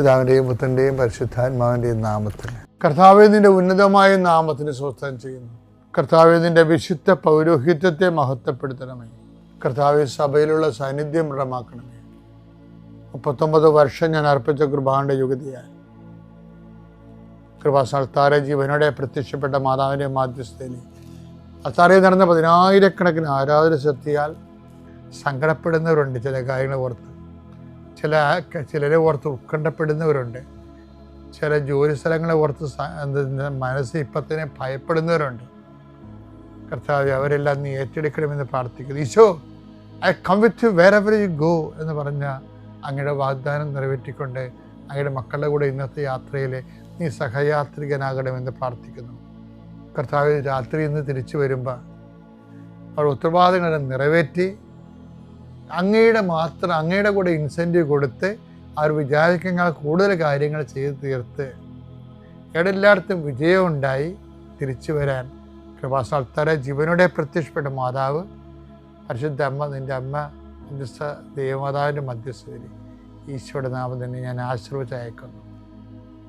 പിതാവിന്റെയും പുത്രന്റെയും പരിശുദ്ധാത്മാവിന്റെയും നാമത്തിൽ. കർത്താവെ നിന്റെ ഉന്നതമായ നാമത്തിന് സ്വസ്ഥം ചെയ്യുന്നു. കർത്താവെ നിന്റെ വിശുദ്ധ പൗരോഹിത്യത്തെ മഹത്വപ്പെടുത്തണമേ. കർത്താവെ സഭയിലുള്ള സാന്നിധ്യം ദൃഢമാക്കണമേ. മുപ്പത്തൊമ്പത് വർഷം ഞാൻ അർപ്പിച്ച കൃപാണ്ട യുഗതിയായി കൃപാസ്ഥാന ജീവനോടെ പ്രത്യക്ഷപ്പെട്ട മാതാവിന്റെ മാധ്യസ്ഥയിൽ അത്താറയിൽ നടന്ന പതിനായിരക്കണക്കിന് ആരാധന ശക്തിയാൽ സങ്കടപ്പെടുന്നവരുണ്ട് ചില കാര്യങ്ങൾ ഓർത്ത്. ചില ചിലരെ ഓർത്ത് ഉത്കണ്ഠപ്പെടുന്നവരുണ്ട്. ചില ജോലി സ്ഥലങ്ങളെ ഓർത്ത് മനസ്സ് ഇപ്പത്തിനെ ഭയപ്പെടുന്നവരുണ്ട്. കർത്താവ് അവരെല്ലാം നീ ഏറ്റെടുക്കണമെന്ന് പ്രാർത്ഥിക്കുന്നു. Isho I come with you wherever you go എന്ന് പറഞ്ഞ അങ്ങയുടെ വാഗ്ദാനം നിറവേറ്റിക്കൊണ്ട് അങ്ങയുടെ മക്കളുടെ കൂടെ ഇന്നത്തെ യാത്രയിൽ നീ സഹയാത്രികനാകണമെന്ന് പ്രാർത്ഥിക്കുന്നു. കർത്താവ് രാത്രി ഇന്ന് തിരിച്ചു വരുമ്പോൾ അവർ ഉത്തരവാദിത്തങ്ങളെ നിറവേറ്റി അങ്ങയുടെ മാത്രം അങ്ങയുടെ കൂടെ ഇൻസെന്റീവ് കൊടുത്ത് അവർ വിചാരിക്കുന്ന കൂടുതൽ കാര്യങ്ങൾ ചെയ്ത് തീർത്ത് എടെല്ലായിടത്തും വിജയമുണ്ടായി തിരിച്ചു വരാൻ. കൃപാസ്ഥാനത്താരെ ജീവനോടെ പ്രത്യക്ഷപ്പെട്ട മാതാവ് പരിശുദ്ധ അമ്മ നിന്റെ അമ്മ മധ്യസ്ഥ ദേവമാതാവിന്റെ മധ്യസ്ഥരി ഈശോയുടെ നാമം തന്നെ ഞാൻ ആശ്രയിച്ച്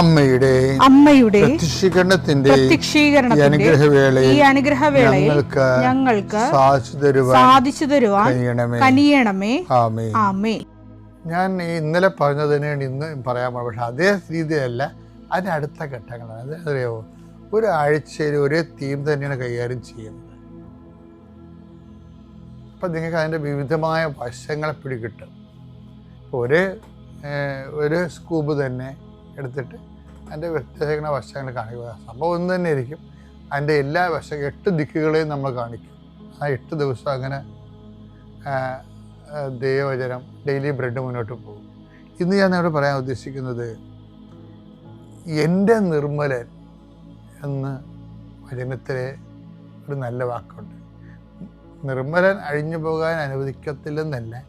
അമ്മയുടെ അമ്മയുടെ പ്രത്യക്ഷീകരണത്തിന്റെ അനുഗ്രഹവേളയിൽ ഈ അനുഗ്രഹവേളയിൽ ഞങ്ങൾക്ക് ഞങ്ങൾക്ക് സാധിച്ചു തരുവാൻ സാധിച്ചു തരുവാൻ കനിയണമേ. ആമേ ആമേ ഞാൻ ഇന്നലെ പറഞ്ഞത് തന്നെയാണ് ഇന്ന് പറയാൻ പക്ഷെ അതേ രീതിയല്ല. അതിന്റെ അടുത്ത ഘട്ടങ്ങളാണ്. അത് അറിയാമോ ഒരാഴ്ചയിൽ ഒരേ തീം തന്നെയാണ് കൈകാര്യം ചെയ്യുന്നത്. അപ്പം നിങ്ങൾക്ക് അതിന്റെ വിവിധമായ വശങ്ങളെ പിടികിട്ടും. ഇപ്പോൾ ഒരേ ഒരു സ്കൂബ് തന്നെ എടുത്തിട്ട് അതിന്റെ വ്യത്യസ്തമായ വശങ്ങൾ കാണിക്കുക. സംഭവം ഒന്ന് തന്നെ ആയിരിക്കും. അതിന്റെ എല്ലാ വശ എട്ട് ദിക്കുകളെയും നമ്മൾ കാണിക്കും. ആ എട്ട് ദിവസം അങ്ങനെ ദൈവവചനം ഡെയിലി ബ്രെഡ് മുന്നോട്ട് പോകും. ഇന്ന് ഞാൻ ഇവിടെ പറയാൻ ഉദ്ദേശിക്കുന്നത് എന്റെ നിർമ്മലൻ എന്ന് വചനത്തിലെ ഒരു നല്ല വാക്കുണ്ട്. നിർമ്മലൻ അഴിഞ്ഞു പോകാൻ അനുവദിക്കത്തില്ലെന്നല്ല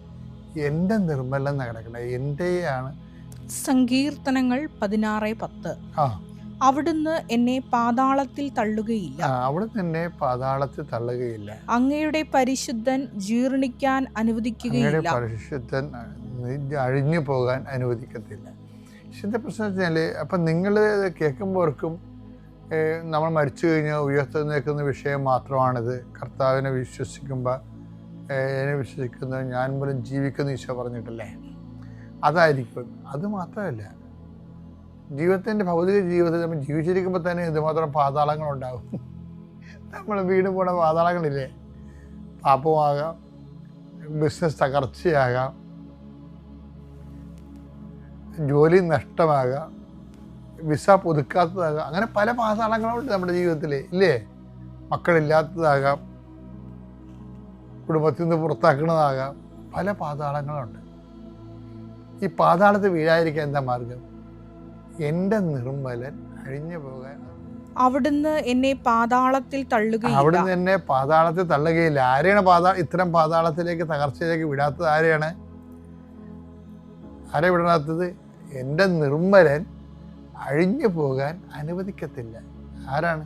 എന്റെ നിർമ്മലൻ എന്ന് എന്റെയാണ് സങ്കീർത്തനങ്ങൾ പതിനാറ് പത്ത്. അവിടുന്ന് എന്നെ പാതാളത്തിൽ തള്ളുകയില്ല. അവിടുന്ന് എന്നെ പാതാളത്തിൽ തള്ളുകയില്ല. അങ്ങയുടെ പരിശുദ്ധൻ ജീർണിക്കാൻ അനുവദിക്കുകയില്ല. പരിശുദ്ധൻ അഴിഞ്ഞു പോകാൻ അനുവദിക്കത്തില്ല. വിശുദ്ധ പ്രശ്നം വെച്ചാൽ അപ്പം നിങ്ങൾ കേൾക്കുമ്പോർക്കും നമ്മൾ മരിച്ചു കഴിഞ്ഞാൽ നിൽക്കുന്ന വിഷയം മാത്രമാണിത്. കർത്താവിനെ വിശ്വസിക്കുമ്പോൾ എന്നെ വിശ്വസിക്കുന്നത് ഞാൻ പോലും ജീവിക്കുന്ന ഈശോ പറഞ്ഞിട്ടല്ലേ? അതായിരിക്കും. അത് മാത്രമല്ല ജീവിതത്തിന്റെ ഭൗതിക ജീവിതത്തിൽ നമ്മൾ ജീവിച്ചിരിക്കുമ്പോൾ തന്നെ ഇതുമാത്രം പാതാളങ്ങളുണ്ടാകും നമ്മൾ വീട് പോണ പാതാളങ്ങളില്ലേ? പാപ്പമാകാം ബിസിനസ് തകർച്ചയാകാം ജോലി നഷ്ടമാകാം വിസ പുതുക്കാത്തതാകാം. അങ്ങനെ പല പാതാളങ്ങളുണ്ട് നമ്മുടെ ജീവിതത്തിൽ ഇല്ലേ? മക്കളില്ലാത്തതാകാം കുടുംബത്തിൽ നിന്ന് പുറത്താക്കുന്നതാകാം പല പാതാളങ്ങളുണ്ട്. ഈ പാതാളത്ത് വീഴാതിരിക്കാൻ എന്താ മാർഗം? എന്റെ നിർമ്മലൻ അഴിഞ്ഞു പോകാൻ. അവിടുന്ന് എന്നെ പാതാളത്തിൽ തള്ളുകയില്ല. അവിടുന്ന് എന്നെ പാതാളത്തിൽ തള്ളുകയില്ല. ആരെയാണ് പാതാ ഇത്തരം പാതാളത്തിലേക്ക് തകർച്ചയിലേക്ക് വിടാത്തത്? ആരെയാണ്? ആരെ വിടാത്തത്? എന്റെ നിർമ്മലൻ അഴിഞ്ഞു പോകാൻ അനുവദിക്കത്തില്ല. ആരാണ്?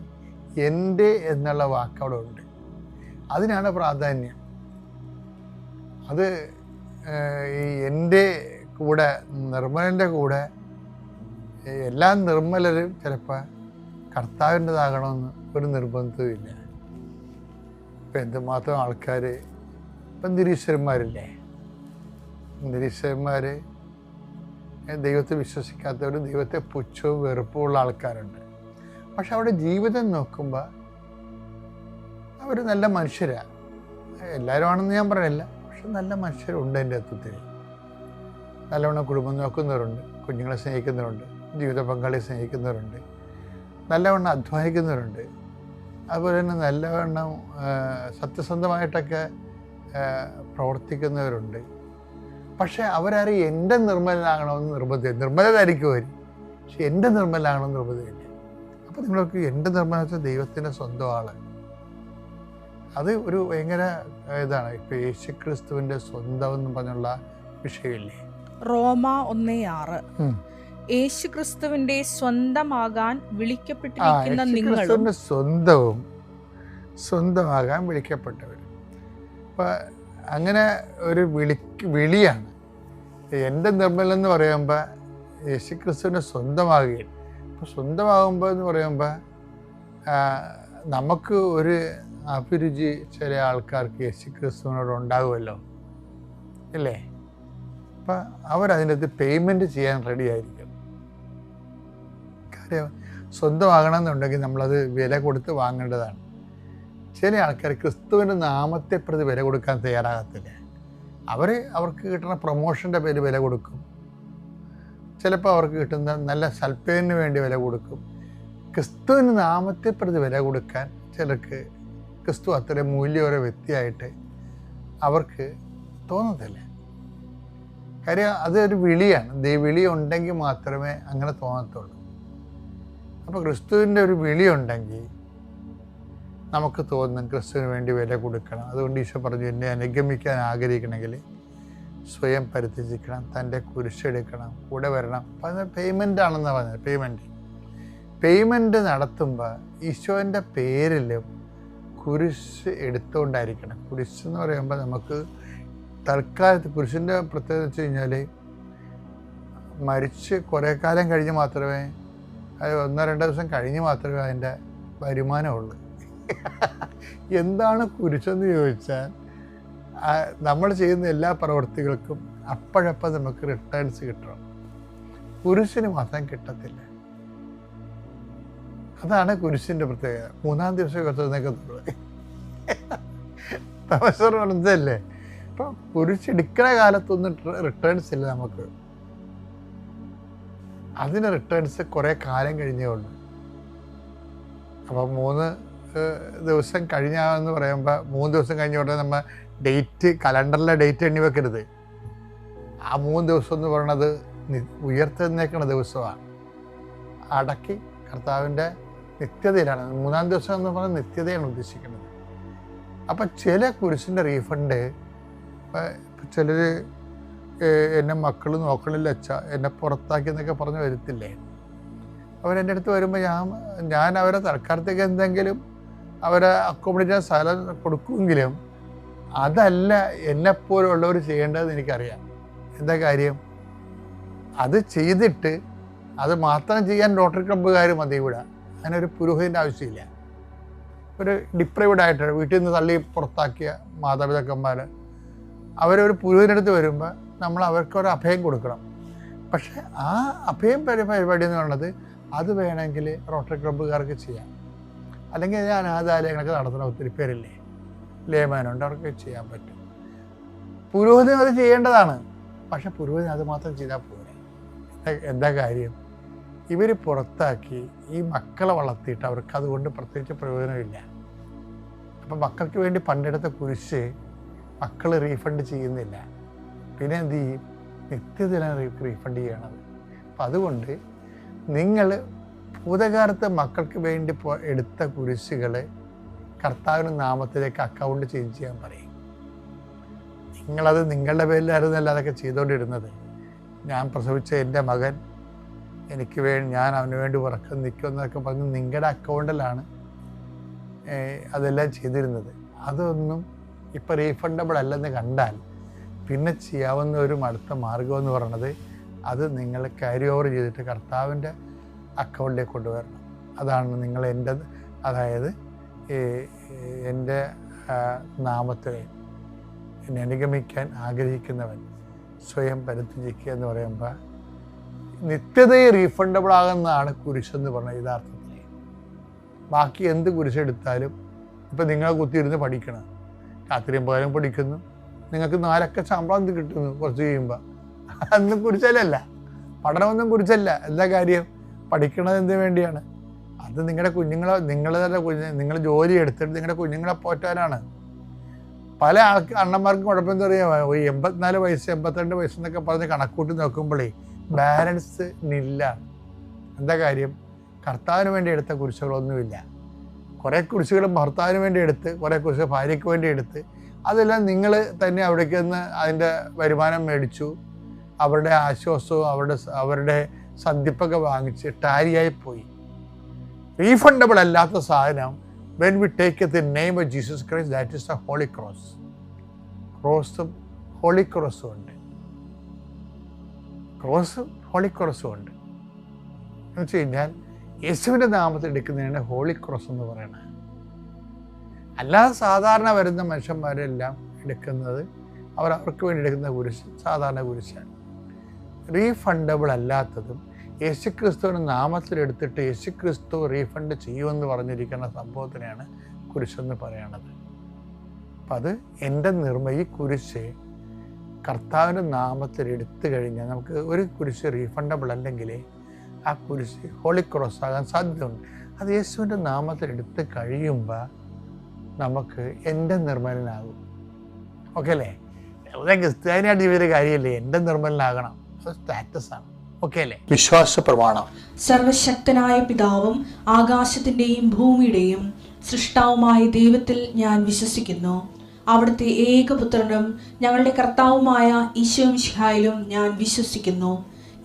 എന്റെ എന്നുള്ള വാക്ക് അവിടെ ഉണ്ട്. അതിനാണ് പ്രാധാന്യം. അത് ഈ എന്റെ കൂടെ നിർമ്മലന്റെ കൂടെ എല്ലാ നിർമ്മലരും ചിലപ്പോൾ കർത്താവിന്റെതാകണമെന്ന് ഒരു നിർബന്ധവുമില്ല. ഇപ്പം എന്തുമാത്രം ആൾക്കാർ ഇപ്പം നിരീശ്വരന്മാരില്ലേ? നിരീശ്വരന്മാർ ദൈവത്തെ വിശ്വസിക്കാത്തവർ ദൈവത്തെ പുച്ഛവും വെറുപ്പും ഉള്ള ആൾക്കാരുണ്ട്. പക്ഷെ അവിടെ ജീവിതം നോക്കുമ്പോൾ അവർ നല്ല മനുഷ്യരാണ് എല്ലാവരും ആണെന്ന് ഞാൻ പറയില്ല പക്ഷെ നല്ല മനുഷ്യരുണ്ട് എന്റെ അത്വത്തിൽ നല്ലവണ്ണം കുടുംബം നോക്കുന്നവരുണ്ട് കുഞ്ഞുങ്ങളെ സ്നേഹിക്കുന്നവരുണ്ട് ജീവിത പങ്കാളിയെ സ്നേഹിക്കുന്നവരുണ്ട് നല്ലവണ്ണം അധ്വാനിക്കുന്നവരുണ്ട്. അതുപോലെ തന്നെ നല്ലവണ്ണം സത്യസന്ധമായിട്ടൊക്കെ പ്രവർത്തിക്കുന്നവരുണ്ട്. പക്ഷേ അവരാരും എന്റെ നിർമ്മലനാകണമെന്ന് നിർബന്ധം നിർമ്മലതായിരിക്കും അവർ പക്ഷെ എന്റെ നിർമ്മലനാകണമെന്ന് നിർബന്ധമില്ല. അപ്പോൾ നിങ്ങൾക്ക് എന്റെ നിർമ്മലം വെച്ചാൽ ദൈവത്തിന്റെ സ്വന്തം അത് ഒരു ഭയങ്കര ഇതാണ്. ഇപ്പോൾ യേശുക്രിസ്തുവിന്റെ സ്വന്തം എന്ന് പറഞ്ഞുള്ള വിഷയമില്ലേ? റോമ ഒന്നേ ആറ്. യേശു ക്രിസ്തുവിന്റെ സ്വന്തമാകാൻ വിളിക്കപ്പെട്ടിരിക്കുന്ന നിങ്ങൾ സ്വന്തവും സ്വന്തമാകാൻ വിളിക്കപ്പെട്ടവർ അപ്പം അങ്ങനെ ഒരു വിളി വിളിയാണ്. എന്റെ നിർമ്മലം എന്ന് പറയുമ്പോൾ യേശുക്രിസ്തുവിനെ സ്വന്തമാകുകയും അപ്പോൾ സ്വന്തമാകുമ്പോൾ എന്ന് പറയുമ്പോൾ നമുക്ക് ഒരു അഭിരുചി ചില ആൾക്കാർക്ക് യേശു ക്രിസ്തുവിനോട് ഉണ്ടാകുമല്ലോ ഇല്ലേ? അപ്പം അവരതിനകത്ത് പേയ്മെന്റ് ചെയ്യാൻ റെഡി ആയിരിക്കും. കാര്യം സ്വന്തമാകണമെന്നുണ്ടെങ്കിൽ നമ്മളത് വില കൊടുത്ത് വാങ്ങേണ്ടതാണ്. ചില ആൾക്കാർ ക്രിസ്തുവിന്റെ നാമത്തെ പ്രതി വില കൊടുക്കാൻ തയ്യാറാകത്തില്ല. അവർ അവർക്ക് കിട്ടുന്ന പ്രൊമോഷന്റെ പേര് വില കൊടുക്കും. ചിലപ്പോൾ അവർക്ക് കിട്ടുന്ന നല്ല സൽപ്പേരിന് വേണ്ടി വില കൊടുക്കും. ക്രിസ്തുവിന്റെ നാമത്തെ പ്രതി വില കൊടുക്കാൻ ചിലർക്ക് ക്രിസ്തു അത്ര മൂല്യമോരോ വ്യക്തിയായിട്ട് അവർക്ക് തോന്നത്തില്ല. കാര്യം അതൊരു വിളിയാണ്. ദൈ വിളി ഉണ്ടെങ്കിൽ മാത്രമേ അങ്ങനെ തോന്നത്തുള്ളൂ. അപ്പോൾ ക്രിസ്തുവിന്റെ ഒരു വിളി ഉണ്ടെങ്കിൽ നമുക്ക് തോന്നും ക്രിസ്തുവിന് വേണ്ടി വില കൊടുക്കണം. അതുകൊണ്ട് ഈശോ പറഞ്ഞു എന്നെ അനുഗമിക്കാൻ ആഗ്രഹിക്കണമെങ്കിൽ സ്വയം പരിത്യജിക്കണം തന്റെ കുരിശെടുക്കണം കൂടെ വരണം. അത് പേയ്മെന്റ് ആണെന്ന് പറഞ്ഞത് പേയ്മെന്റ് പേയ്മെന്റ് നടത്തുമ്പോൾ ഈശോന്റെ പേരിലും കുരിശ് എടുത്തുകൊണ്ടായിരിക്കണം. കുരിശ് എന്ന് പറയുമ്പോൾ നമുക്ക് തൽക്കാലത്ത് കുരിശിന്റെ പ്രത്യേകത വെച്ച് കഴിഞ്ഞാൽ മരിച്ച് കുറേ കാലം കഴിഞ്ഞ് മാത്രമേ അത് ഒന്നോ രണ്ടോ ദിവസം കഴിഞ്ഞ് മാത്രമേ അതിന്റെ വരുമാനമുള്ളൂ. എന്താണ് കുരിശെന്ന് ചോദിച്ചാൽ നമ്മൾ ചെയ്യുന്ന എല്ലാ പ്രവൃത്തികൾക്കും അപ്പോഴപ്പം നമുക്ക് റിട്ടേൺസ് കിട്ടണം. കുരിശിന് മാത്രം കിട്ടത്തില്ല. അതാണ് കുരിശിന്റെ പ്രത്യേകത. മൂന്നാം ദിവസം കത്തുന്നേക്കത്തുള്ളൂ പ്രൊഫസർ പറഞ്ഞതല്ലേ? ഇപ്പം കുരിശെടുക്കണ കാലത്തൊന്നും റിട്ടേൺസ് ഇല്ല നമുക്ക്. അതിന് റിട്ടേൺസ് കുറേ കാലം കഴിഞ്ഞേ ഉള്ളൂ. അപ്പോൾ മൂന്ന് ദിവസം കഴിഞ്ഞാന്ന് പറയുമ്പോൾ മൂന്ന് ദിവസം കഴിഞ്ഞ ഉടനെ നമ്മൾ ഡേറ്റ് കലണ്ടറിലെ ഡേറ്റ് എണ്ണി വെക്കരുത്. ആ മൂന്ന് ദിവസം എന്ന് പറയണത് ഉയർത്തുന്നേക്കണ ദിവസമാണ്. അടക്കി കർത്താവിന്റെ നിത്യതയിലാണ്. മൂന്നാം ദിവസം എന്ന് പറഞ്ഞാൽ നിത്യതയാണ് ഉദ്ദേശിക്കുന്നത്. അപ്പം ചില കുരിശിന്റെ റീഫണ്ട് ചിലർ എന്നെ മക്കൾ നോക്കണില്ല അച്ഛ എന്നെ പുറത്താക്കി എന്നൊക്കെ പറഞ്ഞ് വരത്തില്ലേ? അവരെന്റെ അടുത്ത് വരുമ്പോൾ ഞാൻ ഞാൻ അവരെ തൽക്കാലത്തേക്ക് എന്തെങ്കിലും അവരെ അക്കോമഡേറ്റ് ചെയ്യാൻ സ്ഥലം കൊടുക്കുമെങ്കിലും അതല്ല എന്നെപ്പോലുള്ളവർ ചെയ്യേണ്ടതെന്ന് എനിക്കറിയാം. എന്താ കാര്യം? അത് ചെയ്തിട്ട് അത് മാത്രം ചെയ്യാൻ റോട്ടറി ക്ലബ്ബുകാർ മതി ഇവിടെ. അതിനൊരു പുരോഹിതന്റെ ആവശ്യമില്ല. ഒരു ഡിപ്രൈവഡ് ആയിട്ട് വീട്ടിൽ നിന്ന് തള്ളി പുറത്താക്കിയ മാതാപിതാക്കന്മാർ അവരൊരു പുരോഹിതനടുത്ത് വരുമ്പോൾ നമ്മൾ അവർക്കൊരു അഭയം കൊടുക്കണം. പക്ഷേ ആ അഭയം പരി- പരിപാടി എന്ന് പറയുന്നത് അത് വേണമെങ്കിൽ റോട്ടറി ക്ലബ്ബുകാർക്ക് ചെയ്യാം. അല്ലെങ്കിൽ ഞാൻ അനാഥാലയങ്ങളൊക്കെ നടത്തുന്ന ഒത്തിരി പേരില്ലേ? ലേമാനുണ്ട് അവർക്ക് ചെയ്യാൻ പറ്റും. പുരോഹിതൻ അത് ചെയ്യേണ്ടതാണ്. പക്ഷെ പുരോഹിതൻ അത് മാത്രം ചെയ്താൽ പോരെ. എന്താ കാര്യം? ഇവർ പുറത്താക്കി ഈ മക്കളെ വളർത്തിയിട്ട് അവർക്ക് അതുകൊണ്ട് പ്രത്യേകിച്ച് പ്രയോജനമില്ല. അപ്പം മക്കൾക്ക് വേണ്ടി പണ്ടെടുത്ത കുരിശ് മക്കൾ റീഫണ്ട് ചെയ്യുന്നില്ല. പിന്നെ എന്ത് ചെയ്യും? നിത്യത്തിലാണ് റീഫണ്ട് ചെയ്യണത്. അപ്പം അതുകൊണ്ട് നിങ്ങൾ ഭൂതകാലത്ത് മക്കൾക്ക് വേണ്ടി എടുത്ത കുരിശുകൾ കർത്താവിന് നാമത്തിലേക്ക് അക്കൗണ്ട് ചേഞ്ച് ചെയ്യാൻ പറയും. നിങ്ങളത് നിങ്ങളുടെ പേരിലായിരുന്നല്ല അതൊക്കെ ചെയ്തുകൊണ്ടിരുന്നത് ഞാൻ പ്രസവിച്ച എന്റെ മകൻ എനിക്ക് വേണ്ടി ഞാൻ അവന് വേണ്ടി ഉറക്കം നിൽക്കും എന്നൊക്കെ പറഞ്ഞ് നിങ്ങളുടെ അക്കൗണ്ടിലാണ് അതെല്ലാം ചെയ്തിരുന്നത്. അതൊന്നും ഇപ്പോൾ റീഫണ്ടബിൾ അല്ലെന്ന് കണ്ടാൽ പിന്നെ ചെയ്യാവുന്ന ഒരു അടുത്ത മാർഗം എന്ന് പറയുന്നത് അത് നിങ്ങൾ ക്യാരി ഓവർ ചെയ്തിട്ട് കർത്താവിന്റെ അക്കൗണ്ടിലേക്ക് കൊണ്ടുവരണം. അതാണ് നിങ്ങൾ എന്റെ അതായത് എന്റെ നാമത്തെ എന്നെ അനുഗമിക്കാൻ ആഗ്രഹിക്കുന്നവൻ സ്വയം പരിത്യജിക്കുക എന്ന് പറയുമ്പോൾ നിത്യതയെ റീഫണ്ടബിൾ ആകുന്നതാണ് കുരിശെന്ന് പറഞ്ഞ യഥാർത്ഥത്തിൽ. ബാക്കി എന്ത് കുരിശെടുത്താലും ഇപ്പം നിങ്ങൾ കുത്തിയിരുന്ന് പഠിക്കണം. രാത്രിയും പകരം പഠിക്കുന്നു നിങ്ങൾക്ക് നാലൊക്കെ ശമ്പളം കിട്ടുന്നു കുറച്ച് കഴിയുമ്പോൾ അതൊന്നും കുറിച്ചല്ല പഠനമൊന്നും കുറിച്ചല്ല എന്താ കാര്യം? പഠിക്കണത് എന്തിനു വേണ്ടിയാണ്? അത് നിങ്ങളുടെ കുഞ്ഞുങ്ങളെ നിങ്ങളുടെ കുഞ്ഞ് നിങ്ങൾ ജോലി എടുത്തിട്ട് നിങ്ങളുടെ കുഞ്ഞുങ്ങളെ പോറ്റാനാണ്. പല ആൾക്ക് അണ്ണന്മാർക്കും കുഴപ്പം എന്താ ഈ എൺപത്തിനാല് വയസ്സ് എൺപത്തിരണ്ട് വയസ്സ് എന്നൊക്കെ പറഞ്ഞ് കണക്കൂട്ടി നോക്കുമ്പോഴേ ബാലൻസ് ഇല്ല എന്താ കാര്യം? കർത്താവിന് വേണ്ടി എടുത്ത കുരിശുകളൊന്നുമില്ല. കുറേ കുരിശുകൾ ഭർത്താവിന് വേണ്ടി എടുത്ത് കുറേ കുരിശ് ഭാര്യയ്ക്ക് വേണ്ടി എടുത്ത് അതെല്ലാം നിങ്ങൾ തന്നെ അവിടേക്ക് നിന്ന് അതിന്റെ വരുമാനം മേടിച്ചു. അവരുടെ ആശ്വാസവും അവരുടെ അവരുടെ സന്ധിപ്പൊക്കെ വാങ്ങിച്ച് ടാരിയായി പോയി. റീഫണ്ടബിൾ അല്ലാത്ത സാധനം when we take the name of Jesus Christ that is the holy cross ക്രോസും holy ക്രോസും ഉണ്ട്. ക്രോസും ഹോളി ക്രോസും ഉണ്ട്. എന്ന് വെച്ച് കഴിഞ്ഞാൽ യേശുവിന്റെ നാമത്തിൽ എടുക്കുന്നതിനാണ് ഹോളി ക്രോസ് എന്ന് പറയുന്നത് അല്ലാതെ സാധാരണ വരുന്ന മനുഷ്യന്മാരെല്ലാം എടുക്കുന്നത് അവർ അവർക്ക് വേണ്ടി എടുക്കുന്ന കുരിശ് സാധാരണ കുരിശാണ്. റീഫണ്ടബിൾ അല്ലാത്തതും യേശുക്രിസ്തുവിന്റെ നാമത്തിൽ എടുത്തിട്ട് യേശുക്രിസ്തു റീഫണ്ട് ചെയ്യുമെന്ന് പറഞ്ഞിരിക്കുന്ന സംഭവത്തിനെയാണ് കുരിശെന്ന് പറയണത്. അപ്പം അത് എന്റെ നിർമ്മ ഈ കുരിശ് കർത്താവിന്റെ നാമത്തിൽ എടുത്തു കഴിഞ്ഞാൽ നമുക്ക് ഒരു കുരിശ് റീഫണ്ടബിൾ അല്ലെങ്കിൽ ആ കുരിശ് ഹോളി ക്രോസ് ആകാൻ സാധ്യതയുണ്ട്. അത് യേശുവിന്റെ നാമത്തിൽ എടുത്ത് കഴിയുമ്പോൾ നമുക്ക് എന്റെ നിർമ്മലനാകും. ഓക്കെ അല്ലേ? വെറുതെ ക്രിസ്ത്യാനിയായിട്ട് ജീവിത കാര്യമല്ലേ? എന്റെ നിർമ്മലനാകണം. അത് സ്റ്റാറ്റസ് ആണ്. ഓക്കെ അല്ലേ? വിശ്വാസ പ്രമാണം സർവശക്തനായ പിതാവും ആകാശത്തിന്റെയും ഭൂമിയുടെയും സൃഷ്ടാവുമായ ദൈവത്തിൽ ഞാൻ വിശ്വസിക്കുന്നു. അവിടുത്തെ ഏകപുത്രനും ഞങ്ങളുടെ കർത്താവുമായ ഈശോമിഷിഹായിലും ഞാൻ വിശ്വസിക്കുന്നു.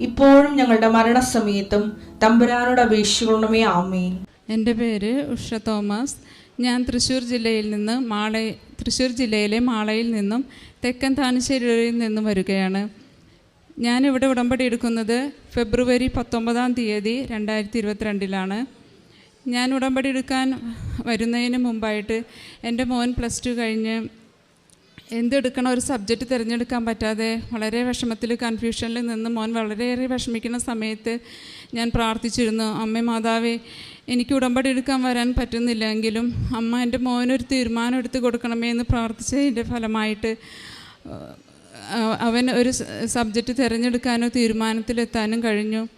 ഇപ്പോഴും ഞങ്ങളുടെ മരണസമയത്തും തമ്പുരാനോട് അപേക്ഷിക്കണമേ ആമേൻ. എന്റെ പേര് ഉഷ തോമസ്. ഞാൻ തൃശ്ശൂർ ജില്ലയിൽ നിന്ന് മാള തൃശ്ശൂർ ജില്ലയിലെ മാളയിൽ നിന്നും തെക്കൻ താനശ്ശേരിയിൽ നിന്നും വരികയാണ്. ഞാനിവിടെ ഉടമ്പടി എടുക്കുന്നത് ഫെബ്രുവരി പത്തൊമ്പതാം തീയതി രണ്ടായിരത്തി ഇരുപത്തിരണ്ടിലാണ് ഞാൻ ഉടമ്പടി എടുക്കാൻ വരുന്നതിന് മുമ്പായിട്ട് എന്റെ മോൻ പ്ലസ് ടു കഴിഞ്ഞ് എന്തെടുക്കണം ഒരു സബ്ജക്റ്റ് തിരഞ്ഞെടുക്കാൻ പറ്റാതെ വളരെ വിഷമത്തിൽ കൺഫ്യൂഷനിൽ നിന്ന് മോൻ വളരെയേറെ വിഷമിക്കുന്ന സമയത്ത് ഞാൻ പ്രാർത്ഥിച്ചിരുന്നു അമ്മ മാതാവേ എനിക്ക് ഉടമ്പടി എടുക്കാൻ വരാൻ പറ്റുന്നില്ലെങ്കിലും അമ്മ എന്റെ മോനൊരു തീരുമാനം എടുത്ത് കൊടുക്കണമേ എന്ന് പ്രാർത്ഥിച്ചതിന്റെ ഫലമായിട്ട് അവൻ ഒരു സബ്ജക്റ്റ് തിരഞ്ഞെടുക്കാനോ തീരുമാനത്തിലെത്താനും കഴിഞ്ഞു.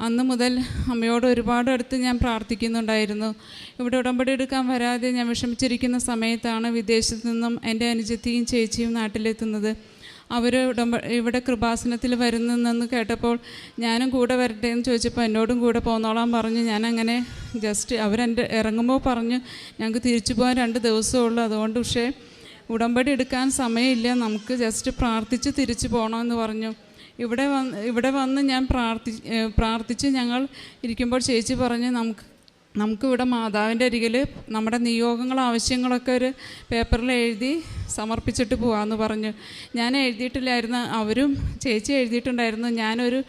അന്ന് മുതൽ അമ്മയോട് ഒരുപാട് അടുത്ത് ഞാൻ പ്രാർത്ഥിക്കുന്നുണ്ടായിരുന്നു. ഇവിടെ ഉടമ്പടി എടുക്കാൻ വരാതെ ഞാൻ വിഷമിച്ചിരിക്കുന്ന സമയത്താണ് വിദേശത്തു നിന്നും എന്റെ അനുജത്തിയും ചേച്ചിയും നാട്ടിലെത്തുന്നത്. അവർ ഉടമ്പ ഇവിടെ കൃപാസനത്തിൽ വരുന്നെന്ന് കേട്ടപ്പോൾ ഞാനും കൂടെ വരട്ടെ എന്ന് ചോദിച്ചപ്പോൾ എന്നോടും കൂടെ പോന്നോളാൻ പറഞ്ഞു. ഞാനങ്ങനെ ജസ്റ്റ് അവരെന്റെ ഇറങ്ങുമ്പോൾ പറഞ്ഞു ഞങ്ങൾക്ക് തിരിച്ചു പോകാൻ രണ്ട് ദിവസമേ ഉള്ളൂ. അതുകൊണ്ട് പക്ഷേ ഉടമ്പടി എടുക്കാൻ സമയമില്ല. നമുക്ക് ജസ്റ്റ് പ്രാർത്ഥിച്ച് തിരിച്ചു പോകണമെന്ന് പറഞ്ഞു. ഇവിടെ വന്ന് ഇവിടെ വന്ന് ഞാൻ പ്രാർത്ഥി പ്രാർത്ഥിച്ച് ഞങ്ങൾ ഇരിക്കുമ്പോൾ ചേച്ചി പറഞ്ഞ് നമുക്ക് നമുക്കിവിടെ മാതാവിന്റെ അരികിൽ നമ്മുടെ നിയോഗങ്ങൾ ആവശ്യങ്ങളൊക്കെ ഒരു പേപ്പറിൽ എഴുതി സമർപ്പിച്ചിട്ട് പോകാമെന്ന് പറഞ്ഞു. ഞാൻ എഴുതിയിട്ടില്ലായിരുന്നു അവരും ചേച്ചി എഴുതിയിട്ടുണ്ടായിരുന്നു. ഞാനൊരു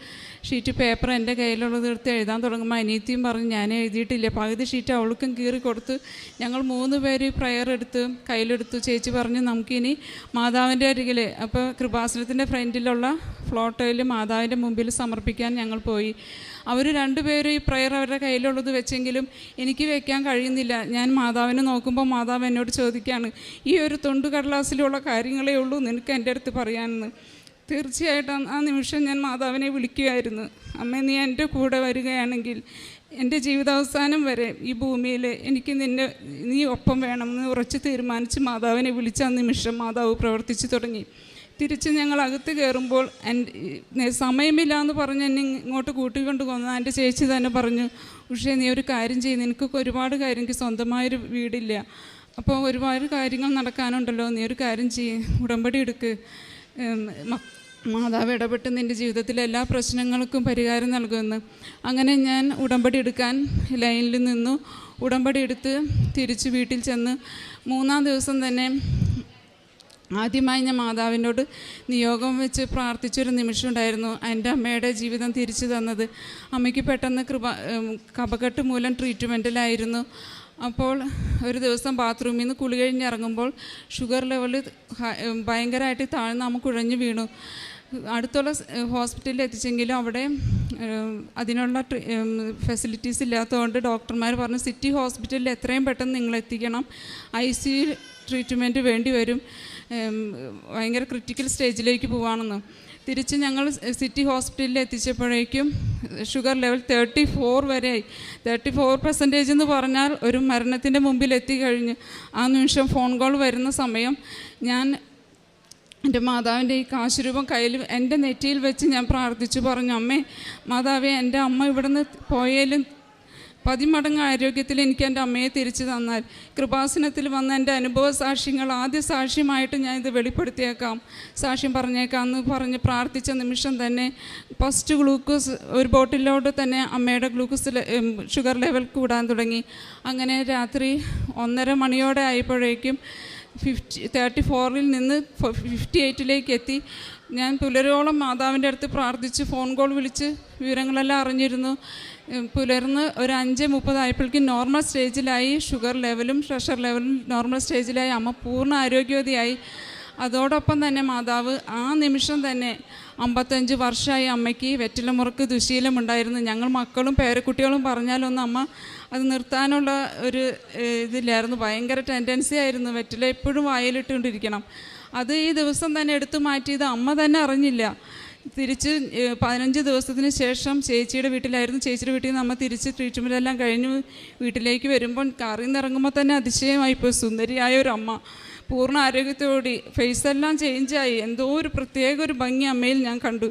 ഷീറ്റ് പേപ്പർ എന്റെ കയ്യിലുള്ളത് എടുത്ത് എഴുതാൻ തുടങ്ങുമ്പോൾ അനിയത്തിയും പറഞ്ഞു ഞാൻ എഴുതിയിട്ടില്ല. പകുതി ഷീറ്റ് അവൾക്കും കീറി കൊടുത്ത് ഞങ്ങൾ മൂന്ന് പേര് പ്രയർ എടുത്ത് കയ്യിലെടുത്തു. ചേച്ചി പറഞ്ഞു നമുക്കിനി മാതാവിന്റെ അരികിൽ അപ്പോൾ കൃപാസനത്തിന്റെ ഫ്രണ്ടിലുള്ള ഫ്ലോട്ടോയിൽ മാതാവിന്റെ മുമ്പിൽ സമർപ്പിക്കാൻ ഞങ്ങൾ പോയി. അവർ രണ്ടുപേരും ഈ പ്രയർ അവരുടെ കയ്യിലുള്ളത് വെച്ചെങ്കിലും എനിക്ക് വെക്കാൻ കഴിയുന്നില്ല. ഞാൻ മാതാവിനെ നോക്കുമ്പോൾ മാതാവ് എന്നോട് ചോദിക്കുകയാണ് ഈ ഒരു തൊണ്ടു കടലാസിലുള്ള കാര്യങ്ങളേ ഉള്ളൂ നിനക്ക് എന്റെ അടുത്ത് പറയാനെന്ന്. തീർച്ചയായിട്ടും ആ നിമിഷം ഞാൻ മാതാവിനെ വിളിക്കുകയായിരുന്നു അമ്മ നീ എന്റെ കൂടെ വരികയാണെങ്കിൽ എന്റെ ജീവിതാവസാനം വരെ ഈ ഭൂമിയിൽ എനിക്ക് നിന്നെ നീ ഒപ്പം വേണമെന്ന് ഉറച്ച് തീരുമാനിച്ച് മാതാവിനെ വിളിച്ച ആ നിമിഷം മാതാവ് പ്രവർത്തിച്ചു തുടങ്ങി. തിരിച്ച് ഞങ്ങൾ അകത്ത് കയറുമ്പോൾ എന്റെ സമയമില്ല എന്ന് പറഞ്ഞ് എന്നെ ഇങ്ങോട്ട് കൂട്ടിക്കൊണ്ട് കൊന്നു എന്റെ ചേച്ചി തന്നെ പറഞ്ഞു പക്ഷേ നീ ഒരു കാര്യം ചെയ്യും നിനക്കൊക്കെ ഒരുപാട് കാര്യം എനിക്ക് സ്വന്തമായൊരു വീടില്ല. അപ്പോൾ ഒരുപാട് കാര്യങ്ങൾ നടക്കാനുണ്ടല്ലോ നീ ഒരു കാര്യം ചെയ്യും ഉടമ്പടി എടുക്ക്. മാതാവ് ഇടപെട്ട് നിന്റെ ജീവിതത്തിലെ എല്ലാ പ്രശ്നങ്ങൾക്കും പരിഹാരം നൽകുമെന്ന്. അങ്ങനെ ഞാൻ ഉടമ്പടി എടുക്കാൻ ലൈനിൽ നിന്നു. ഉടമ്പടി എടുത്ത് തിരിച്ച് വീട്ടിൽ ചെന്ന് മൂന്നാം ദിവസം തന്നെ ആദ്യമായി ഞാൻ മാതാവിനോട് നിയോഗം വെച്ച് പ്രാർത്ഥിച്ചൊരു നിമിഷം ഉണ്ടായിരുന്നു എന്റെ അമ്മയുടെ ജീവിതം തിരിച്ചു തന്നത്. അമ്മയ്ക്ക് പെട്ടെന്ന് കൃപ കപകെട്ട് മൂലം ട്രീറ്റ്മെന്റിലായിരുന്നു അപ്പോൾ ഒരു ദിവസം ബാത്റൂമിൽ നിന്ന് കുളി കഴിഞ്ഞ് ഇറങ്ങുമ്പോൾ ഷുഗർ ലെവൽ ഭയങ്കരമായിട്ട് താഴ്ന്ന് നമുക്ക് കുഴഞ്ഞു വീണു. അടുത്തുള്ള ഹോസ്പിറ്റലിൽ എത്തിച്ചെങ്കിലും അവിടെ അതിനുള്ള ഫെസിലിറ്റീസ് ഇല്ലാത്തതുകൊണ്ട് ഡോക്ടർമാർ പറഞ്ഞു സിറ്റി ഹോസ്പിറ്റലിൽ എത്രയും പെട്ടെന്ന് നിങ്ങൾ എത്തിക്കണം. ഐ സി ട്രീറ്റ്മെന്റ് വേണ്ടി വരും. ഭയങ്കര ക്രിട്ടിക്കൽ സ്റ്റേജിലേക്ക് പോവാണെന്ന്. തിരിച്ച് ഞങ്ങൾ സിറ്റി ഹോസ്പിറ്റലിൽ എത്തിച്ചപ്പോഴേക്കും ഷുഗർ ലെവൽ തേർട്ടി ഫോർ വരെയായി തേർട്ടി ഫോർ പെർസെന്റേജ് എന്ന് പറഞ്ഞാൽ ഒരു മരണത്തിന്റെ മുമ്പിൽ എത്തിക്കഴിഞ്ഞ് ആ നിമിഷം ഫോൺ കോൾ വരുന്ന സമയം ഞാൻ എന്റെ മാതാവിന്റെ ഈ കാശുരൂപം കയ്യിൽ എന്റെ നെറ്റിയിൽ വെച്ച് ഞാൻ പ്രാർത്ഥിച്ചു പറഞ്ഞു അമ്മേ മാതാവേ എന്റെ അമ്മ ഇവിടുന്ന് പോയാലും പതിമടങ്ങ് ആരോഗ്യത്തിൽ എനിക്ക് എന്റെ അമ്മയെ തിരിച്ചു തന്നാൽ കൃപാസനത്തിൽ വന്ന എന്റെ അനുഭവ സാക്ഷ്യങ്ങൾ ആദ്യ സാക്ഷ്യമായിട്ട് ഞാൻ ഇത് വെളിപ്പെടുത്തിയേക്കാം. സാക്ഷ്യം പറഞ്ഞേക്കാം. എന്ന് പറഞ്ഞ് പ്രാർത്ഥിച്ച നിമിഷം തന്നെ ഫസ്റ്റ് ഗ്ലൂക്കോസ് ഒരു ബോട്ടിലോട്ട് തന്നെ അമ്മയുടെ ഗ്ലൂക്കോസ് ഷുഗർ ലെവൽ കൂടാൻ തുടങ്ങി. അങ്ങനെ രാത്രി ഒന്നര മണിയോടെ ആയപ്പോഴേക്കും ഫിഫ്റ്റി തേർട്ടി ഫോറിൽ നിന്ന് ഫിഫ്റ്റി എയ്റ്റിലേക്ക് എത്തി. ഞാൻ പുലരോളം മാതാവിന്റെ അടുത്ത് പ്രാർത്ഥിച്ച് ഫോൺ കോൾ വിളിച്ച് വിവരങ്ങളെല്ലാം അറിഞ്ഞിരുന്നു. പുലർന്ന് ഒരു അഞ്ച് മുപ്പതായപ്പോഴേക്കും നോർമൽ സ്റ്റേജിലായി ഷുഗർ ലെവലും പ്രഷർ ലെവലും നോർമൽ സ്റ്റേജിലായി അമ്മ പൂർണ ആരോഗ്യവതിയായി. അതോടൊപ്പം തന്നെ മാതാവ് ആ നിമിഷം തന്നെ അമ്പത്തഞ്ച് വർഷമായി അമ്മയ്ക്ക് വെറ്റിലമുറക്ക് ദുശീലമുണ്ടായിരുന്നു ഞങ്ങൾ മക്കളും പേരക്കുട്ടികളും പറഞ്ഞാലൊന്നും അമ്മ അത് നിർത്താനുള്ള ഒരു ഇതില്ലായിരുന്നു. ഭയങ്കര ടെൻഡൻസി ആയിരുന്നു. വെറ്റില എപ്പോഴും വായിലിട്ടുകൊണ്ടിരിക്കണം. അത് ഈ ദിവസം തന്നെ എടുത്തു മാറ്റിയത് അമ്മ തന്നെ അറിഞ്ഞില്ല. തിരിച്ച് പതിനഞ്ച് ദിവസത്തിന് ശേഷം ചേച്ചിയുടെ വീട്ടിലായിരുന്നു. ചേച്ചിയുടെ വീട്ടിൽ നിന്ന് അമ്മ തിരിച്ച് ട്രീറ്റ്മെന്റ് എല്ലാം കഴിഞ്ഞ് വീട്ടിലേക്ക് വരുമ്പോൾ കാറിൽ നിന്ന് ഇറങ്ങുമ്പോൾ തന്നെ അതിശയമായിപ്പോൾ സുന്ദരിയായ ഒരു അമ്മ. പൂർണ ആരോഗ്യത്തോടെ ഫേസെല്ലാം ചേഞ്ചായി എന്തോ ഒരു പ്രത്യേക ഒരു ഭംഗി അമ്മയിൽ ഞാൻ കണ്ടു.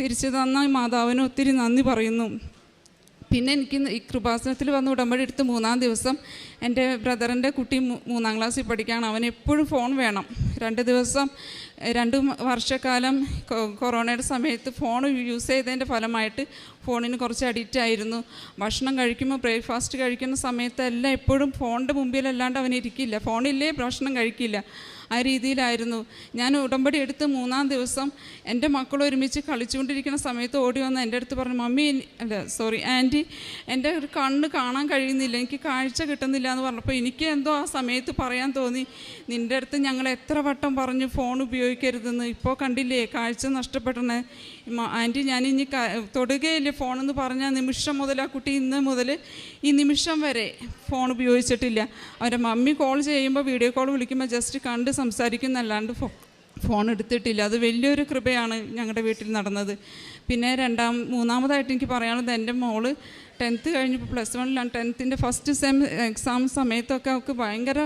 തിരിച്ചു തന്ന മാതാവിന് ഒത്തിരി നന്ദി പറയുന്നു. പിന്നെ എനിക്ക് ഈ കൃപാസനത്തിൽ വന്ന് ഉടമ്പടി എടുത്ത് മൂന്നാം ദിവസം എന്റെ ബ്രദറിന്റെ കുട്ടി മൂന്നാം ക്ലാസ്സിൽ പഠിക്കുകയാണ്. അവന് എപ്പോഴും ഫോൺ വേണം. രണ്ട് ദിവസം രണ്ട് വർഷക്കാലം കൊറോണയുടെ സമയത്ത് ഫോൺ യൂസ് ചെയ്തതിന്റെ ഫലമായിട്ട് ഫോണിന് കുറച്ച് അഡിക്റ്റ് ആയിരുന്നു. ഭക്ഷണം കഴിക്കുമ്പോൾ ബ്രേക്ക്ഫാസ്റ്റ് കഴിക്കുന്ന സമയത്തെല്ലാം എപ്പോഴും ഫോണിന്റെ മുമ്പിലല്ലാണ്ട് അവൻ ഇരിക്കില്ല. ഫോണില്ലേ ഭക്ഷണം കഴിക്കില്ല. ആ രീതിയിലായിരുന്നു. ഞാൻ ഉടമ്പടി എടുത്ത് മൂന്നാം ദിവസം എന്റെ മക്കൾ ഒരുമിച്ച് കളിച്ചുകൊണ്ടിരിക്കുന്ന സമയത്ത് ഓടി വന്ന് എന്റെ അടുത്ത് പറഞ്ഞു മമ്മി അല്ല സോറി ആന്റി എന്റെ ഒരു കണ്ണ് കാണാൻ കഴിയുന്നില്ല എനിക്ക് കാഴ്ച കിട്ടുന്നില്ല എന്ന് പറഞ്ഞപ്പോൾ എനിക്ക് എന്തോ ആ സമയത്ത് പറയാൻ തോന്നി നിന്റെ അടുത്ത് ഞങ്ങൾ എത്ര വട്ടം പറഞ്ഞു ഫോൺ ഉപയോഗിക്കരുതെന്ന് ഇപ്പോൾ കണ്ടില്ലേ കാഴ്ച നഷ്ടപ്പെട്ടണേ ആന്റി ഞാൻ ഇനി തൊടുകയില്ലേ ഫോണെന്ന് പറഞ്ഞ നിമിഷം മുതൽ ആ കുട്ടി ഇന്ന് മുതൽ ഈ നിമിഷം വരെ ഫോൺ ഉപയോഗിച്ചിട്ടില്ല. അവരുടെ മമ്മി കോൾ ചെയ്യുമ്പോൾ വീഡിയോ കോൾ വിളിക്കുമ്പോൾ ജസ്റ്റ് കണ്ട് സംസാരിക്കുന്നല്ലാണ്ട് ഫോ ഫോൺ എടുത്തിട്ടില്ല. അത് വലിയൊരു കൃപയാണ് ഞങ്ങളുടെ വീട്ടിൽ നടന്നത്. പിന്നെ രണ്ടാം മൂന്നാമതായിട്ട് എനിക്ക് പറയാനുള്ളത് എന്റെ മോൾ ടെൻത്ത് കഴിഞ്ഞപ്പോൾ പ്ലസ് വണ്ണിലാണ്. ടെൻത്തിന്റെ ഫസ്റ്റ് സെം എക്സാം സമയത്തൊക്കെ അവൾക്ക് ഭയങ്കര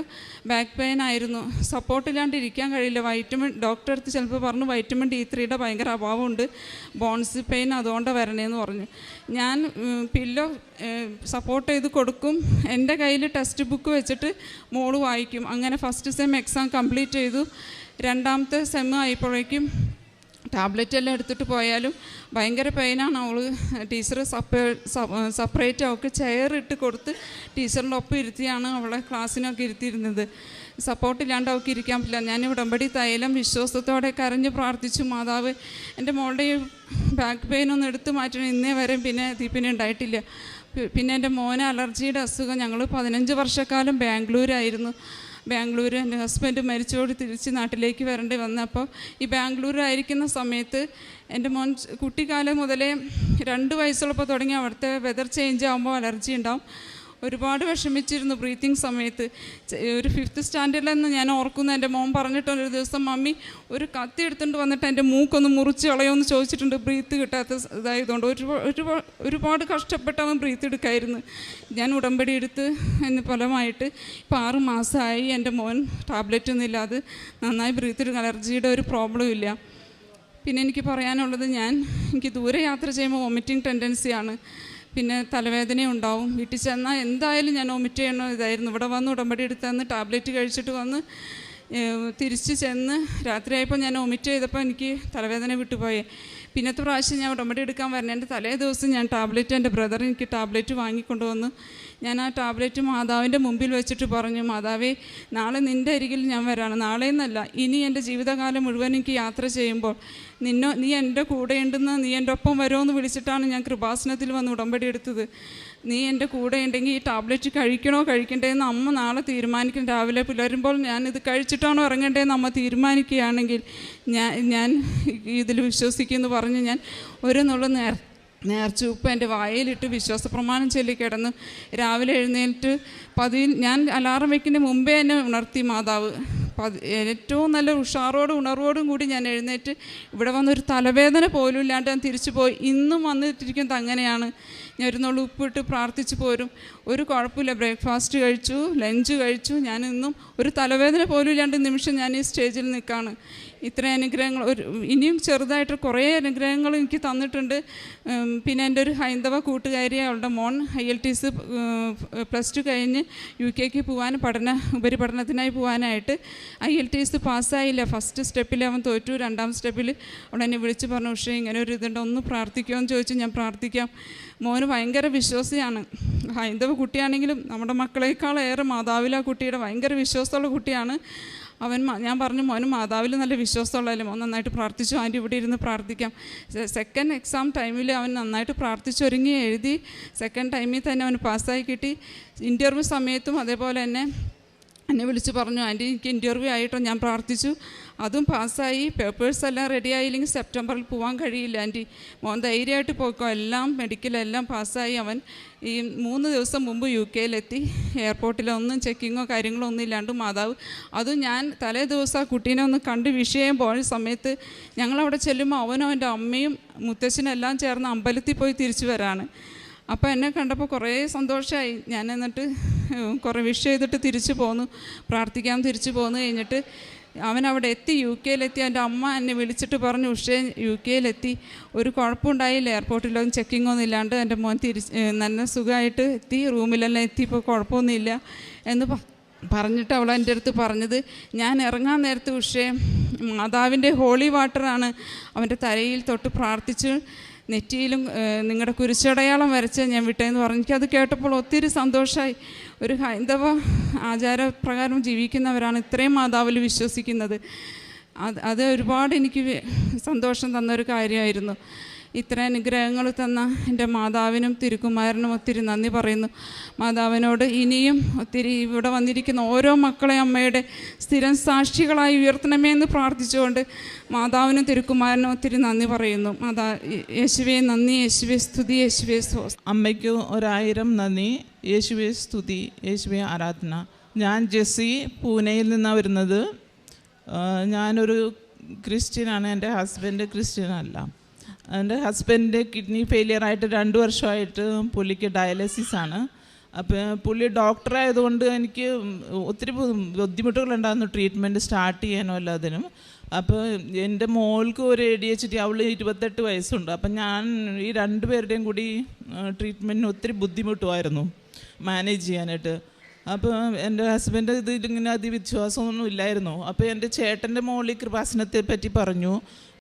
ബാക്ക് പെയിൻ ആയിരുന്നു. സപ്പോർട്ടില്ലാണ്ട് ഇരിക്കാൻ കഴിയില്ല. വൈറ്റമിൻ ഡോക്ടർ അടുത്ത് ചിലപ്പോൾ പറഞ്ഞു വൈറ്റമിൻ ഡി ത്രീയുടെ ഭയങ്കര അഭാവമുണ്ട്. ബോൺസ് പെയിൻ അതുകൊണ്ട് വരണേന്ന് പറഞ്ഞു. ഞാൻ പില്ലോ സപ്പോർട്ട് ചെയ്ത് കൊടുക്കും. എന്റെ കയ്യിൽ ടെക്സ്റ്റ് ബുക്ക് വെച്ചിട്ട് മോൾ വായിക്കും. അങ്ങനെ ഫസ്റ്റ് സെം എക്സാം കംപ്ലീറ്റ് ചെയ്തു. രണ്ടാമത്തെ സെമ ആയപ്പോഴേക്കും ടാബ്ലറ്റ് എല്ലാം എടുത്തിട്ട് പോയാലും ഭയങ്കര പെയിനാണ് അവൾ ടീച്ചർ സപ്പേ സപ്പറേറ്റ് അവൾക്ക് ചെയർ ഇട്ട് കൊടുത്ത് ടീച്ചറിന്റെ ഒപ്പം ഇരുത്തിയാണ് അവളെ ക്ലാസ്സിനൊക്കെ ഇരുത്തിയിരുന്നത്. സപ്പോർട്ടില്ലാണ്ട് അവൾക്ക് ഇരിക്കാൻ പറ്റില്ല. ഞാൻ ഉടമ്പടി തൈലം വിശ്വാസത്തോടെ കരഞ്ഞ് പ്രാർത്ഥിച്ചു മാതാവ് എന്റെ മോളുടെ ബാക്ക് പെയിൻ ഒന്ന് എടുത്ത് മാറ്റണം. ഇന്നേ വരെ പിന്നെ ദീപിന് ഉണ്ടായിട്ടില്ല. പിന്നെ എന്റെ മോനെ അലർജിയുടെ അസുഖം. ഞങ്ങൾ പതിനഞ്ച് വർഷക്കാലം ബാംഗ്ലൂരായിരുന്നു. ബാംഗ്ലൂർ എന്റെ ഹസ്ബൻഡ് മരിച്ചോട് തിരിച്ച് നാട്ടിലേക്ക് വരേണ്ടി വന്നപ്പോൾ ഈ ബാംഗ്ലൂരായിരിക്കുന്ന സമയത്ത് എന്റെ മോൻ കുട്ടിക്കാലം മുതലേ രണ്ട് വയസ്സുള്ളപ്പോൾ തുടങ്ങി അവിടുത്തെ വെതർ ചേഞ്ച് ആകുമ്പോൾ അലർജി ഉണ്ടാവും. ഒരുപാട് വിഷമിച്ചിരുന്നു ബ്രീത്തിങ് സമയത്ത്. ഒരു ഫിഫ്ത്ത് സ്റ്റാൻഡേർഡിലെന്ന് ഞാൻ ഓർക്കുന്നു. എന്റെ മോൻ പറഞ്ഞിട്ടുണ്ട് ഒരു ദിവസം മമ്മി ഒരു കത്തി എടുത്തുകൊണ്ട് വന്നിട്ട് എന്റെ മൂക്കൊന്ന് മുറിച്ച് കളയുമെന്ന് ചോദിച്ചിട്ടുണ്ട്. ബ്രീത്ത് കിട്ടാത്ത ഇതായതുകൊണ്ട് ഒരുപാട് ഒരുപാട് കഷ്ടപ്പെട്ട് അവൻ ബ്രീത്ത് എടുക്കായിരുന്നു. ഞാൻ ഉടമ്പടി എടുത്ത് എന്ന് ഫലമായിട്ട് ഇപ്പോൾ ആറ് മാസമായി എന്റെ മോൻ ടാബ്ലറ്റ് ഒന്നും ഇല്ലാതെ നന്നായി ബ്രീത്ത് എടുക്കുക അലർജിയുടെ ഒരു പ്രോബ്ലം ഇല്ല. പിന്നെ എനിക്ക് പറയാനുള്ളത് ഞാൻ എനിക്ക് ദൂരെ യാത്ര ചെയ്യുമ്പോൾ വോമിറ്റിംഗ് ടെൻഡൻസിയാണ് പിന്നെ തലവേദന ഉണ്ടാവും. വീട്ടിൽ ചെന്നാൽ എന്തായാലും ഞാൻ ഒമിറ്റ് ചെയ്യണോ ഇതായിരുന്നു. ഇവിടെ വന്ന് ഉടമ്പടി എടുത്തന്ന് ടാബ്ലറ്റ് കഴിച്ചിട്ട് വന്ന് തിരിച്ച് ചെന്ന് രാത്രിയായപ്പോൾ ഞാൻ ഒമിറ്റ് ചെയ്തപ്പോൾ എനിക്ക് തലവേദന വിട്ടുപോയേ. പിന്നത്തെ പ്രാവശ്യം ഞാൻ ഉടമ്പടി എടുക്കാൻ വരണേ. എന്റെ തലേ ദിവസം ഞാൻ ടാബ്ലറ്റ് എന്റെ ബ്രദർ എനിക്ക് ടാബ്ലറ്റ് വാങ്ങിക്കൊണ്ടുവന്നു ഞാൻ ആ ടാബ്ലറ്റ് മാതാവിന്റെ മുമ്പിൽ വെച്ചിട്ട് പറഞ്ഞു മാതാവേ നാളെ നിന്റെ അരികിൽ ഞാൻ വരാണ്. നാളെ എന്നല്ല ഇനി എന്റെ ജീവിതകാലം മുഴുവൻ എനിക്ക് യാത്ര ചെയ്യുമ്പോൾ നിന്നോ നീ എന്റെ കൂടെയുണ്ടെന്ന് നീ എന്റെ ഒപ്പം വരുമോ എന്ന് വിളിച്ചിട്ടാണ് ഞാൻ കൃപാസനത്തിൽ വന്ന് ഉടമ്പടി എടുത്തത്. നീ എന്റെ കൂടെ ഉണ്ടെങ്കിൽ ഈ ടാബ്ലറ്റ് കഴിക്കണോ കഴിക്കണ്ടേന്ന് അമ്മ നാളെ തീരുമാനിക്കും. രാവിലെ പുലരുമ്പോൾ ഞാൻ ഇത് കഴിച്ചിട്ടാണോ ഇറങ്ങേണ്ടതെന്ന് അമ്മ തീരുമാനിക്കുകയാണെങ്കിൽ ഞാൻ ഞാൻ ഇതിൽ വിശ്വസിക്കുമെന്ന് പറഞ്ഞ് ഞാൻ ഒരു നുള്ള നേർ നേർച്ച ഉപ്പ് എന്റെ വായയിലിട്ട് വിശ്വാസ പ്രമാണം ചൊല്ലി കിടന്ന് രാവിലെ എഴുന്നേറ്റ് പതി ഞാൻ അലാറം വയ്ക്കുന്ന മുമ്പേ എന്നെ ഉണർത്തി മാതാവ്. ഏറ്റവും നല്ല ഉഷാറോടും ഉണർവോടും കൂടി ഞാൻ എഴുന്നേറ്റ് ഇവിടെ വന്നൊരു തലവേദന പോലും ഇല്ലാണ്ട് ഞാൻ തിരിച്ചു പോയി ഇന്നും വന്നിട്ടിരിക്കുന്നത് അങ്ങനെയാണ്. ഞാൻ ഉപ്പിട്ട് പ്രാർത്ഥിച്ചു പോരും. ഒരു കുഴപ്പമില്ല. ബ്രേക്ക്ഫാസ്റ്റ് കഴിച്ചു ലഞ്ച് കഴിച്ചു. ഞാൻ ഇന്നും ഒരു തലവേദന പോലും ഇല്ലാണ്ട് നിമിഷം ഞാൻ ഈ സ്റ്റേജിൽ നിൽക്കുകയാണ് ഇത്രയും അനുഗ്രഹങ്ങൾ ഒരു ഇനിയും ചെറുതായിട്ട് കുറേ അനുഗ്രഹങ്ങൾ എനിക്ക് തന്നിട്ടുണ്ട്. പിന്നെ എന്റെ ഒരു ഹൈന്ദവ കൂട്ടുകാരി അവളുടെ മോൻ I L T C plus two കഴിഞ്ഞ് യു കെക്ക് പോകാൻ പഠന ഉപരിപഠനത്തിനായി പോകാനായിട്ട് ഐ എൽ ടി സി പാസ്സായില്ല. ഫസ്റ്റ് സ്റ്റെപ്പിൽ അവൻ തോറ്റു രണ്ടാം സ്റ്റെപ്പിൽ എന്നെ വിളിച്ച് പറഞ്ഞു പക്ഷേ ഇങ്ങനെ ഒരു ഇതുണ്ട് ഒന്ന് പ്രാർത്ഥിക്കുമോ എന്ന് ചോദിച്ചു ഞാൻ പ്രാർത്ഥിക്കാം. മോന് ഭയങ്കര വിശ്വാസിയാണ്. ഹൈന്ദവ കുട്ടിയാണെങ്കിലും നമ്മുടെ മക്കളെക്കാളേറെ മാതാവിലാ കുട്ടിയുടെ ഭയങ്കര വിശ്വാസമുള്ള കുട്ടിയാണ്. അവൻ ഞാൻ പറഞ്ഞു മോന് മാതാവിൽ നല്ല വിശ്വാസമുള്ളതല്ലേ? മോൻ നന്നായിട്ട് പ്രാർത്ഥിച്ചു ആന്റി ഇവിടെ ഇരുന്ന് പ്രാർത്ഥിക്കാം. സെക്കൻഡ് എക്സാം ടൈമിൽ അവൻ നന്നായിട്ട് പ്രാർത്ഥിച്ചൊരുങ്ങി എഴുതി സെക്കൻഡ് ടൈമിൽ തന്നെ അവന് പാസ്സായി കിട്ടി. ഇന്റർവ്യൂ സമയത്തും അതേപോലെ തന്നെ എന്നെ വിളിച്ച് പറഞ്ഞു ആന്റി എനിക്ക് ഇന്റർവ്യൂ ആയിട്ടോ ഞാൻ പ്രാർത്ഥിച്ചു. അതും പാസ്സായി. പേപ്പേഴ്സ് എല്ലാം റെഡി ആയില്ലെങ്കിൽ സെപ്റ്റംബറിൽ പോകാൻ കഴിയില്ല ആന്റി. മോൻ ധൈര്യമായിട്ട് പോയിക്കോ. എല്ലാം മെഡിക്കലെല്ലാം പാസ്സായി. അവൻ ഈ മൂന്ന് ദിവസം മുമ്പ് യു കെയിലെത്തി എയർപോർട്ടിലൊന്നും ചെക്കിങ്ങോ കാര്യങ്ങളോ ഒന്നും ഇല്ലാണ്ട് മാതാവ്. അതും ഞാൻ തലേ ദിവസം ആ കുട്ടീനെ ഒന്ന് കണ്ട് വിഷയം പോയ സമയത്ത് ഞങ്ങളവിടെ ചെല്ലുമ്പോൾ അവനും അവന്റെ അമ്മയും മുത്തശ്ശനും എല്ലാം ചേർന്ന് അമ്പലത്തിൽ പോയി തിരിച്ചു വരാണ്. അപ്പോൾ എന്നെ കണ്ടപ്പോൾ കുറേ സന്തോഷമായി ഞാൻ എന്നിട്ട് കുറേ വിഷ് ചെയ്തിട്ട് തിരിച്ചു പോന്നു. പ്രാർത്ഥിക്കാൻ തിരിച്ചു പോന്നു. കഴിഞ്ഞിട്ട് അവൻ അവിടെ എത്തി യു കെയിലെത്തി. എന്റെ അമ്മ എന്നെ വിളിച്ചിട്ട് പറഞ്ഞു ഉഷേ യു കെയിലെത്തി. ഒരു കുഴപ്പമുണ്ടായില്ല. എയർപോർട്ടിലൊന്നും ചെക്കിംഗ് ഒന്നും ഇല്ലാണ്ട് എന്റെ മോൻ തിരിച്ച് നല്ല സുഖമായിട്ട് എത്തി. റൂമിലെല്ലാം എത്തി. ഇപ്പോൾ കുഴപ്പമൊന്നുമില്ല. എന്ന് പറഞ്ഞിട്ട് അവൾ എന്റെ അടുത്ത് പറഞ്ഞത് ഞാൻ ഇറങ്ങാൻ നേരത്ത് ഉഷേ മാതാവിന്റെ ഹോളി വാട്ടറാണ് അവന്റെ തലയിൽ തൊട്ട് പ്രാർത്ഥിച്ച് നെറ്റിയിലും നിങ്ങളുടെ കുരിശടയാളം വരച്ച് ഞാൻ വിട്ടേന്ന് പറഞ്ഞു. എനിക്കത് കേട്ടപ്പോൾ ഒത്തിരി സന്തോഷമായി ഒരു ഹൈന്ദവ ആചാരപ്രകാരം ജീവിക്കുന്നവരാണ് ഇത്രയും മാതാവിൽ വിശ്വസിക്കുന്നത്. അത് അത് ഒരുപാട് എനിക്ക് സന്തോഷം തന്നൊരു കാര്യമായിരുന്നു. ഇത്ര അനുഗ്രഹങ്ങൾ തന്ന എന്റെ മാതാവിനും തിരുക്കുമാരനും ഒത്തിരി നന്ദി പറയുന്നു. മാതാവിനോട് ഇനിയും ഒത്തിരി ഇവിടെ വന്നിരിക്കുന്ന ഓരോ മക്കളെ അമ്മയുടെ സ്ഥിരം സാക്ഷികളായി ഉയർത്തണമേ എന്ന് പ്രാർത്ഥിച്ചുകൊണ്ട് മാതാവിനും തിരുക്കുമാരനും ഒത്തിരി നന്ദി പറയുന്നു. മാതാ യേശുവേ നന്ദി യേശുവെ സ്തുതി യേശുവെ സോ അമ്മയ്ക്ക് ഒരായിരം നന്ദി. യേശുവെ സ്തുതി യേശുവെ ആരാധന. ഞാൻ ജെസ്സി പൂനെയിൽ നിന്നാണ് വരുന്നത്. ഞാനൊരു ക്രിസ്ത്യനാണ്. എന്റെ ഹസ്ബൻഡ് ക്രിസ്ത്യൻ അല്ല എന്റെ ഹസ്ബൻഡ് കിഡ്നി ഫെയിലിയർ ആയിട്ട് രണ്ട് വർഷമായിട്ട് പുള്ളിക്ക് ഡയാലിസിസ് ആണ്. അപ്പോൾ പുള്ളി ഡോക്ടർ ആയതുകൊണ്ട് എനിക്ക് ഒത്തിരി ബുദ്ധിമുട്ടുകളുണ്ടായിരുന്നു ട്രീറ്റ്മെന്റ് സ്റ്റാർട്ട് ചെയ്യാനോ എല്ലാത്തിനും. അപ്പോൾ എന്റെ മോൾക്ക് ഒരു എ ഡി എച്ച് ഡി അവൾ ഇരുപത്തെട്ട് വയസ്സുണ്ട്. അപ്പം ഞാൻ ഈ രണ്ട് പേരുടെയും കൂടി ട്രീറ്റ്മെന്റിന് ഒത്തിരി ബുദ്ധിമുട്ടുമായിരുന്നു മാനേജ് ചെയ്യാനായിട്ട്. അപ്പോൾ എന്റെ ഹസ്ബൻഡ് ഇത് ഇങ്ങനെ അതിവിശ്വാസമൊന്നും ഇല്ലായിരുന്നു. അപ്പോൾ എന്റെ ചേട്ടന്റെ മോളി കൃപാസനത്തെ പറ്റി പറഞ്ഞു.